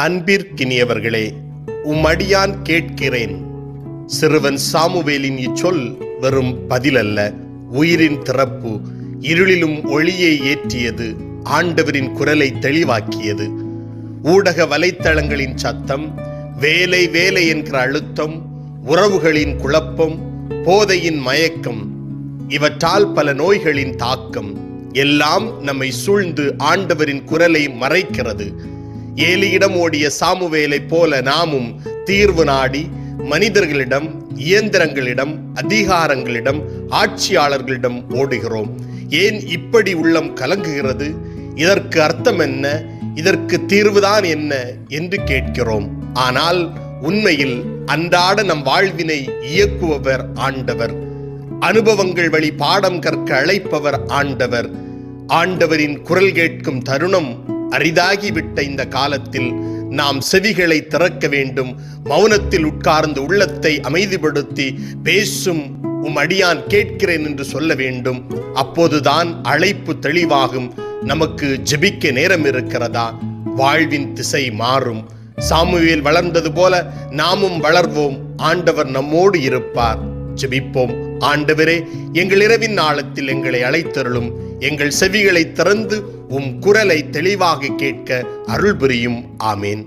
அன்பிற்கினியவர்களே உம்மடியான் கேட்கிறேன். சிறுவன் சாமுவேலின் இச்சொல் வெறும் பதிலல்ல உயிரின் திறப்பு இருளிலும் ஒளியை ஏற்றியது ஆண்டவரின் குரலை தெளிவாக்கியது. ஊடக வலைத்தளங்களின் சத்தம் வேலை வேலை என்கிற அழுத்தம் உறவுகளின் குழப்பம் போதையின் மயக்கம் இவற்றால் பல நோய்களின் தாக்கம் எல்லாம் நம்மை சூழ்ந்து ஆண்டவரின் குரலை மறைக்கிறது. ஏலியிடம் ஓடிய சாமுவேலை போல நாமும் தீர்வு நாடி மனிதர்களிடம் இயந்திரங்களிடம் அதிகாரங்களிடம் ஆட்சியாளர்களிடம் ஓடுகிறோம். ஏன் இப்படி உள்ளம் கலங்குகிறது? இதற்கு அர்த்தம் என்ன? இதற்கு தீர்வுதான் என்ன? என்று கேட்கிறோம். ஆனால் உண்மையில் அன்றாட நம் வாழ்வினை இயக்குபவர் ஆண்டவர். அனுபவங்கள் வழி பாடம் கற்க அழைப்பவர் ஆண்டவர். ஆண்டவரின் குரல் கேட்கும் தருணம் அரிதாகிவிட்ட இந்த காலத்தில் நாம் செவிகளை திறக்க வேண்டும் மௌனத்தில் உட்கார்ந்து உள்ளத்தை அமைதிப்படுத்தி பேசும் உம் அடியான் கேட்கிறேன் என்று சொல்ல வேண்டும். அப்போதுதான் அழைப்பு தெளிவாகும் நமக்கு ஜெபிக்க நேரம் இருக்கிறதா? வாழ்வின் திசை மாறும். சாமுவேல் வளர்ந்தது போல நாமும் வளர்வோம். ஆண்டவர் நம்மோடு இருப்பார். ஜெபிப்போம். ஆண்டவரே எங்கள் இரவின் நாளத்தில் எங்களை அழைத்தருளும். எங்கள் செவிகளை திறந்து உம் குரலை தெளிவாக கேட்க அருள் புரியும் ஆமேன்.